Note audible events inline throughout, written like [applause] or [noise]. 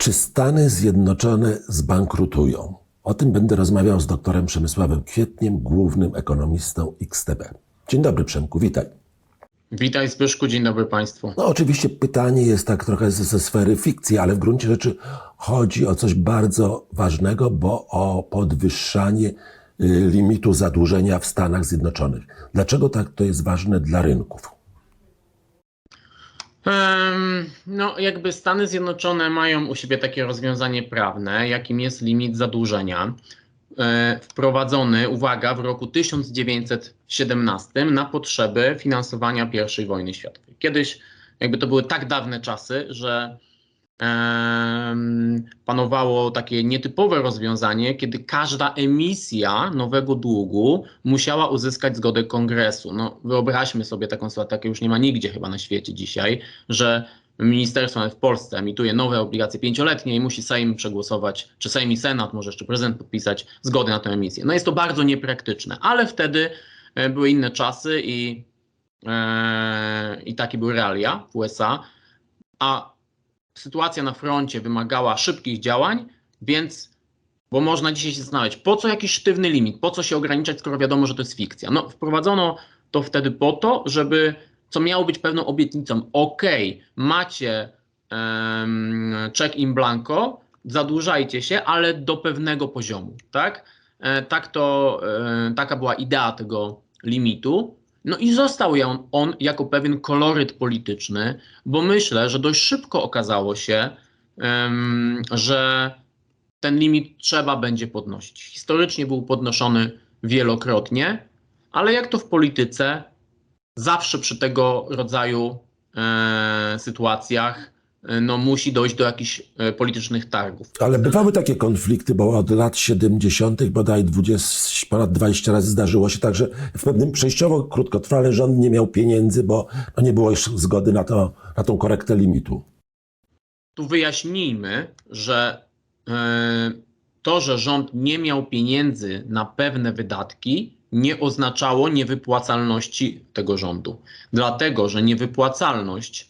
Czy Stany Zjednoczone zbankrutują? O tym będę rozmawiał z doktorem Przemysławem Kwietniem, głównym ekonomistą XTB. Dzień dobry, Przemku, witaj. Witaj Zbyszku, dzień dobry Państwu. No oczywiście pytanie jest tak trochę ze, ze sfery fikcji, ale w gruncie rzeczy chodzi o coś bardzo ważnego, bo o podwyższanie y, limitu zadłużenia w Stanach Zjednoczonych. Dlaczego tak to jest ważne dla rynków? No, jakby Stany Zjednoczone mają u siebie takie rozwiązanie prawne, jakim jest limit zadłużenia, e, wprowadzony, uwaga, w roku 1917 na potrzeby finansowania I wojny światowej. Kiedyś jakby to były tak dawne czasy, że panowało takie nietypowe rozwiązanie, kiedy każda emisja nowego długu musiała uzyskać zgodę kongresu. No, wyobraźmy sobie taką sytuację, takiej już nie ma nigdzie chyba na świecie dzisiaj, że ministerstwo w Polsce emituje nowe obligacje pięcioletnie i musi Sejm przegłosować, czy Sejm i Senat, może jeszcze prezydent podpisać zgodę na tę emisję. No jest to bardzo niepraktyczne, ale wtedy e, były inne czasy i, e, i takie były realia w USA, a sytuacja na froncie wymagała szybkich działań, więc, bo można dzisiaj się zastanawiać, po co jakiś sztywny limit, po co się ograniczać, skoro wiadomo, że to jest fikcja. No, wprowadzono to wtedy po to, żeby, co miało być pewną obietnicą, ok, macie um, check in blanco, zadłużajcie się, ale do pewnego poziomu, tak? E, tak to, e, taka była idea tego limitu. No i został on, jako pewien koloryt polityczny, bo myślę, że dość szybko okazało się, że ten limit trzeba będzie podnosić. Historycznie był podnoszony wielokrotnie, ale jak to w polityce, zawsze przy tego rodzaju e, sytuacjach no, musi dojść do jakichś e, politycznych targów. Ale bywały takie konflikty, bo od lat 70. bodaj 20, ponad 20 razy zdarzyło się tak, że w pewnym przejściowo krótkotrwale rząd nie miał pieniędzy, bo no nie było już zgody na, to, na tą korektę limitu. Tu wyjaśnijmy, że e, to, że rząd nie miał pieniędzy na pewne wydatki, nie oznaczało niewypłacalności tego rządu. Dlatego, że niewypłacalność e,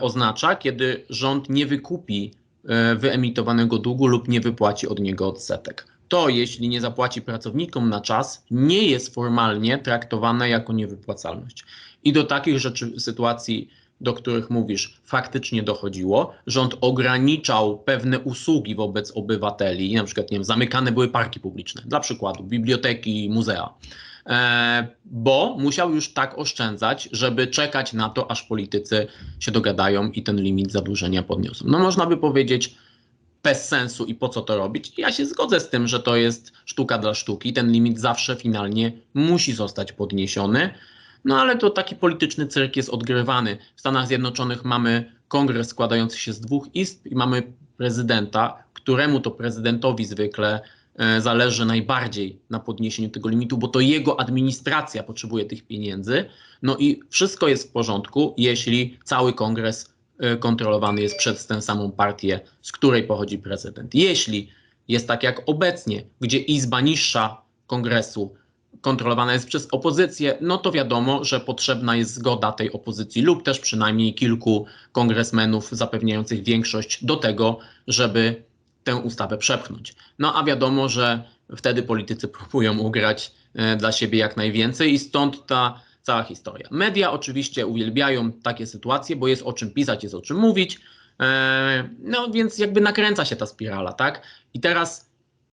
oznacza, kiedy rząd nie wykupi e, wyemitowanego długu lub nie wypłaci od niego odsetek. To, jeśli nie zapłaci pracownikom na czas, nie jest formalnie traktowane jako niewypłacalność. I do takich rzeczy, sytuacji, do których mówisz, faktycznie dochodziło. Rząd ograniczał pewne usługi wobec obywateli, na przykład nie wiem, zamykane były parki publiczne, dla przykładu biblioteki, muzea, e, bo musiał już tak oszczędzać, żeby czekać na to, aż politycy się dogadają i ten limit zadłużenia podniosą. No można by powiedzieć, bez sensu i po co to robić. Ja się zgodzę z tym, że to jest sztuka dla sztuki. Ten limit zawsze finalnie musi zostać podniesiony. No ale to taki polityczny cyrk jest odgrywany. W Stanach Zjednoczonych mamy kongres składający się z dwóch izb i mamy prezydenta, któremu to prezydentowi zwykle e, zależy najbardziej na podniesieniu tego limitu, bo to jego administracja potrzebuje tych pieniędzy. No i wszystko jest w porządku, jeśli cały kongres e, kontrolowany jest przez tę samą partię, z której pochodzi prezydent. Jeśli jest tak jak obecnie, gdzie izba niższa kongresu kontrolowana jest przez opozycję, no to wiadomo, że potrzebna jest zgoda tej opozycji lub też przynajmniej kilku kongresmenów zapewniających większość do tego, żeby tę ustawę przepchnąć. No a wiadomo, że wtedy politycy [laughs] próbują ugrać e, dla siebie jak najwięcej i stąd ta cała historia. Media oczywiście uwielbiają takie sytuacje, bo jest o czym pisać, jest o czym mówić. E, No więc jakby nakręca się ta spirala, tak? I teraz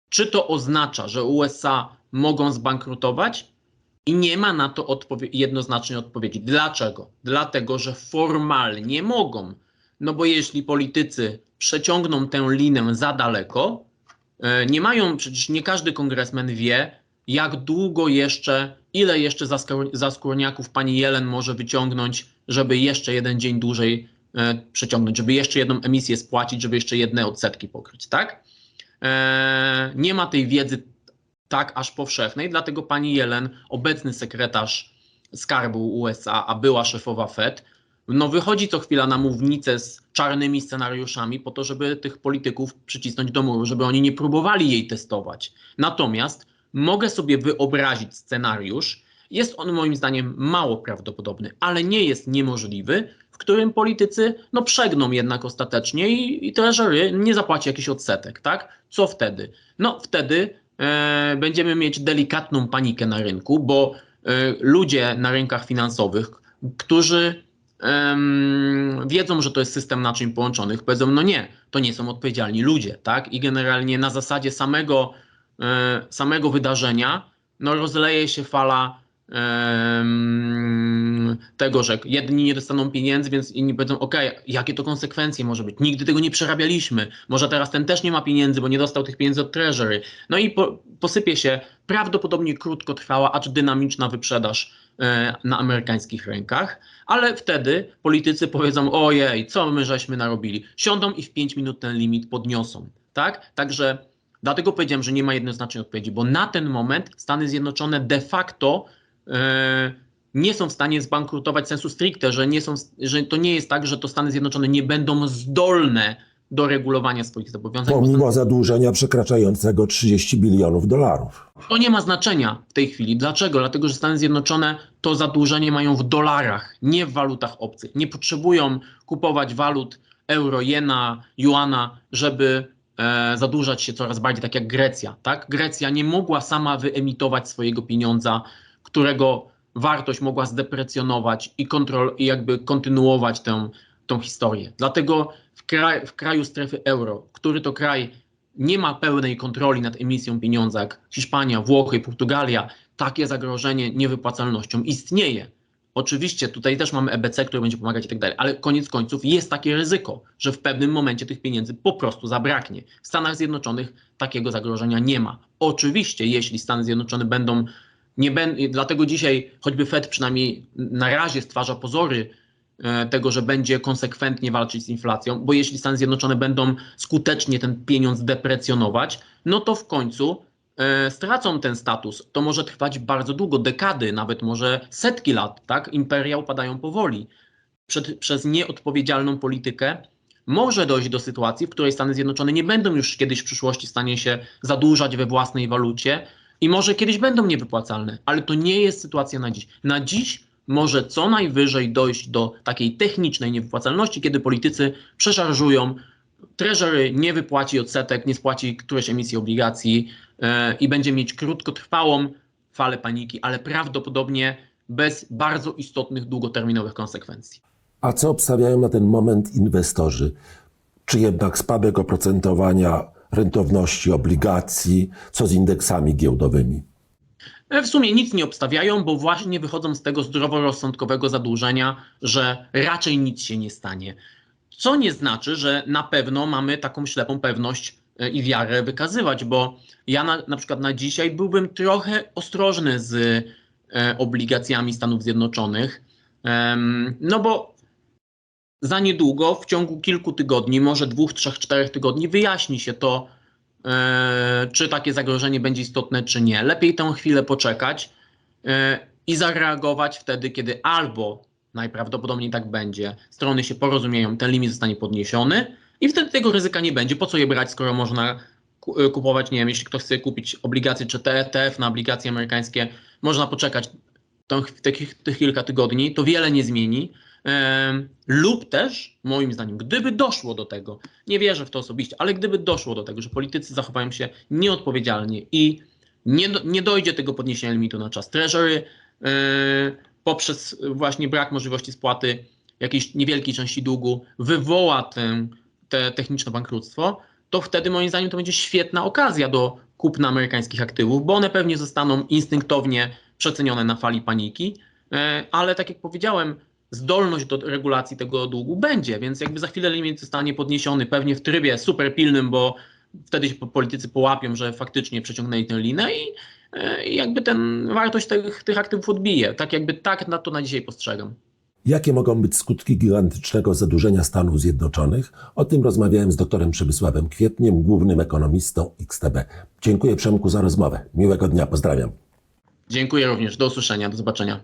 czy to oznacza, że USA mogą zbankrutować? I nie ma na to odpowie- jednoznacznej odpowiedzi. Dlaczego? Dlatego, że formalnie mogą. No bo jeśli politycy przeciągną tę linę za daleko, e, nie mają, przecież nie każdy kongresmen wie, jak długo jeszcze, ile jeszcze zaskórniaków pani Jelen może wyciągnąć, żeby jeszcze jeden dzień dłużej e, przeciągnąć, żeby jeszcze jedną emisję spłacić, żeby jeszcze jedne odsetki pokryć, tak? E, nie ma tej wiedzy tak aż powszechnej, dlatego pani Jelen, obecny sekretarz skarbu USA, a była szefowa Fed, no wychodzi co chwila na mównicę z czarnymi scenariuszami po to, żeby tych polityków przycisnąć do muru, żeby oni nie próbowali jej testować. Natomiast mogę sobie wyobrazić scenariusz, Jest on moim zdaniem mało prawdopodobny, ale nie jest niemożliwy, w którym politycy no, przegną jednak ostatecznie i, i nie zapłaci jakiś odsetek, tak? Co wtedy? No wtedy e, będziemy mieć delikatną panikę na rynku, bo e, ludzie na rynkach finansowych, którzy em, wiedzą, że to jest system naczyń połączonych, powiedzą, no nie, to nie są odpowiedzialni ludzie, tak? I generalnie na zasadzie samego, e, samego wydarzenia no, rozleje się fala tego, że jedni nie dostaną pieniędzy, więc inni powiedzą, ok, jakie to konsekwencje może być? Nigdy tego nie przerabialiśmy. Może teraz ten też nie ma pieniędzy, bo nie dostał tych pieniędzy od Treasury. No i po, posypie się prawdopodobnie krótkotrwała, acz dynamiczna wyprzedaż e, na amerykańskich rynkach, ale wtedy politycy powiedzą, ojej, co my żeśmy narobili. Siądą i w 5 minut ten limit podniosą. Tak? Także dlatego powiedziałem, że nie ma jednoznacznej odpowiedzi, bo na ten moment Stany Zjednoczone de facto nie są w stanie zbankrutować sensu stricte, że, nie są, że to nie jest tak, że to Stany Zjednoczone nie będą zdolne do regulowania swoich zobowiązań. bo Pomimo zadłużenia przekraczającego 30 bilionów dolarów. To nie ma znaczenia w tej chwili. Dlaczego? Dlatego, że Stany Zjednoczone to zadłużenie mają w dolarach, nie w walutach obcych. Nie potrzebują kupować walut euro, jena, juana, żeby e, zadłużać się coraz bardziej, tak jak Grecja. Tak? Grecja nie mogła sama wyemitować swojego pieniądza, którego wartość mogła zdeprecjonować i, kontrol, i jakby kontynuować tę, tą historię. Dlatego w, kraj, w kraju strefy euro, który to kraj nie ma pełnej kontroli nad emisją pieniądza, jak Hiszpania, Włochy, Portugalia, takie zagrożenie niewypłacalnością istnieje. Oczywiście tutaj też mamy EBC, który będzie pomagać i tak dalej, ale koniec końców jest takie ryzyko, że w pewnym momencie tych pieniędzy po prostu zabraknie. W Stanach Zjednoczonych takiego zagrożenia nie ma. Oczywiście, jeśli Stany Zjednoczone będą, nie będą, dlatego dzisiaj choćby Fed przynajmniej na razie stwarza pozory e, tego, że będzie konsekwentnie walczyć z inflacją, bo jeśli Stany Zjednoczone będą skutecznie ten pieniądz deprecjonować, no to w końcu e, stracą ten status. To może trwać bardzo długo, dekady, nawet może setki lat, tak? Imperia upadają powoli. Przed, przez nieodpowiedzialną politykę może dojść do sytuacji, w której Stany Zjednoczone nie będą już kiedyś w przyszłości w stanie się zadłużać we własnej walucie i może kiedyś będą niewypłacalne, ale to nie jest sytuacja na dziś. Na dziś może co najwyżej dojść do takiej technicznej niewypłacalności, kiedy politycy przeszarżują, Treasury nie wypłaci odsetek, nie spłaci którejś emisji obligacji e, i będzie mieć krótkotrwałą falę paniki, ale prawdopodobnie bez bardzo istotnych długoterminowych konsekwencji. A co obstawiają na ten moment inwestorzy? Czy jednak spadek oprocentowania rentowności obligacji, co z indeksami giełdowymi? E, W sumie nic nie obstawiają, bo właśnie wychodzą z tego zdroworozsądkowego zadłużenia, że raczej nic się nie stanie. Co nie znaczy, że na pewno mamy taką ślepą pewność e, i wiarę wykazywać, bo ja na, na przykład na dzisiaj byłbym trochę ostrożny z e, obligacjami Stanów Zjednoczonych, no bo za niedługo, w ciągu kilku tygodni, może dwóch, trzech, czterech tygodni, wyjaśni się to, e, czy takie zagrożenie będzie istotne, czy nie. Lepiej tę chwilę poczekać e, i zareagować wtedy, kiedy albo najprawdopodobniej tak będzie, strony się porozumieją, ten limit zostanie podniesiony i wtedy tego ryzyka nie będzie. Po co je brać, skoro można e, kupować, nie wiem, jeśli ktoś chce kupić obligacje czy TETF na obligacje amerykańskie, można poczekać tych, tych kilka tygodni, to wiele nie zmieni. Lub też, moim zdaniem, gdyby doszło do tego, nie wierzę w to osobiście, ale gdyby doszło do tego, że politycy zachowają się nieodpowiedzialnie i nie, nie dojdzie tego podniesienia limitu na czas Treasury e, poprzez właśnie brak możliwości spłaty jakiejś niewielkiej części długu wywoła tę, te techniczne bankructwo, to wtedy moim zdaniem to będzie świetna okazja do kupna amerykańskich aktywów, bo one pewnie zostaną instynktownie przecenione na fali paniki, e, ale tak jak powiedziałem, zdolność do regulacji tego długu będzie, więc jakby za chwilę limit zostanie podniesiony, pewnie w trybie super pilnym, bo wtedy się po- politycy połapią, że faktycznie przeciągnęli tę linę i e, i jakby ten wartość tych, tych aktywów odbije. Tak jakby tak na to na dzisiaj postrzegam. Jakie mogą być skutki gigantycznego zadłużenia Stanów Zjednoczonych? O tym rozmawiałem z doktorem Przemysławem Kwietniem, głównym ekonomistą XTB. Dziękuję Przemku za rozmowę. Miłego dnia, pozdrawiam. Dziękuję również. Do usłyszenia. Do zobaczenia.